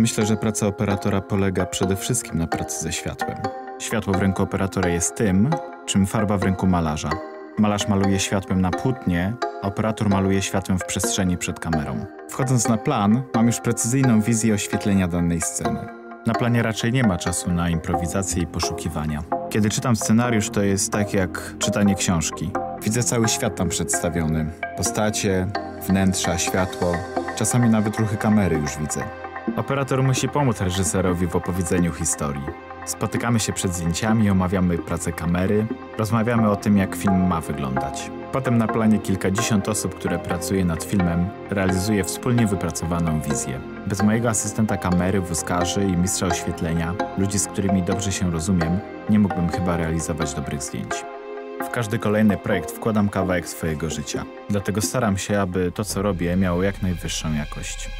Myślę, że praca operatora polega przede wszystkim na pracy ze światłem. Światło w ręku operatora jest tym, czym farba w ręku malarza. Malarz maluje światłem na płótnie, operator maluje światłem w przestrzeni przed kamerą. Wchodząc na plan, mam już precyzyjną wizję oświetlenia danej sceny. Na planie raczej nie ma czasu na improwizację i poszukiwania. Kiedy czytam scenariusz, to jest tak jak czytanie książki. Widzę cały świat tam przedstawiony. Postacie, wnętrza, światło, czasami nawet ruchy kamery już widzę. Operator musi pomóc reżyserowi w opowiedzeniu historii. Spotykamy się przed zdjęciami, omawiamy pracę kamery, rozmawiamy o tym, jak film ma wyglądać. Potem na planie kilkadziesiąt osób, które pracuje nad filmem, realizuje wspólnie wypracowaną wizję. Bez mojego asystenta kamery, wózkarzy i mistrza oświetlenia, ludzi, z którymi dobrze się rozumiem, nie mógłbym chyba realizować dobrych zdjęć. W każdy kolejny projekt wkładam kawałek swojego życia. Dlatego staram się, aby to, co robię, miało jak najwyższą jakość.